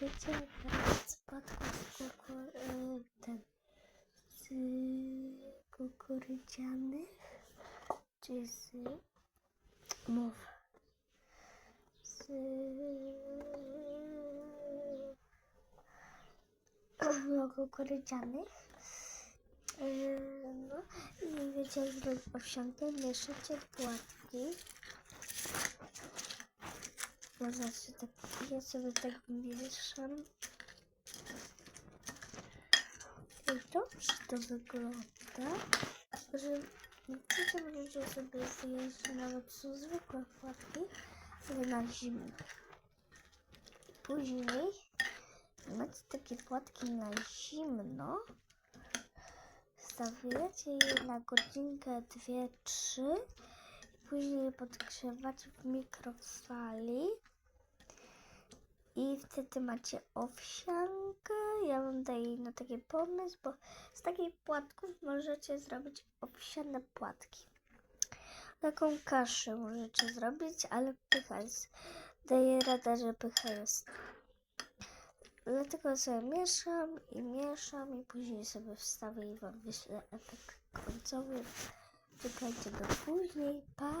wiecie, teraz spadków kukur... y, ten... z kukurydzianych, czy z... mów... z... no, kukurydzianych. Yy, No i wiecie, jak zrobić owsiankę, mieszacie płatki. No znaczy tak, ja sobie tak mieszam. I dobrze to wygląda, że wiecie, możecie sobie wyjeść nawet są zwykłe płatki, ale na zimno. Później macie takie płatki na zimno, stawiacie je na godzinkę, dwie, trzy, później podgrzewacie w mikrofali i wtedy macie owsiankę. Ja wam daję na taki pomysł, bo z takich płatków możecie zrobić owsiane płatki. Taką kaszę możecie zrobić, ale pycha jest. Daję radę, że pycha jest. Dlatego sobie mieszam i mieszam i później sobie wstawię i wam wyślę efekt końcowy. Czekajcie do później. Pa!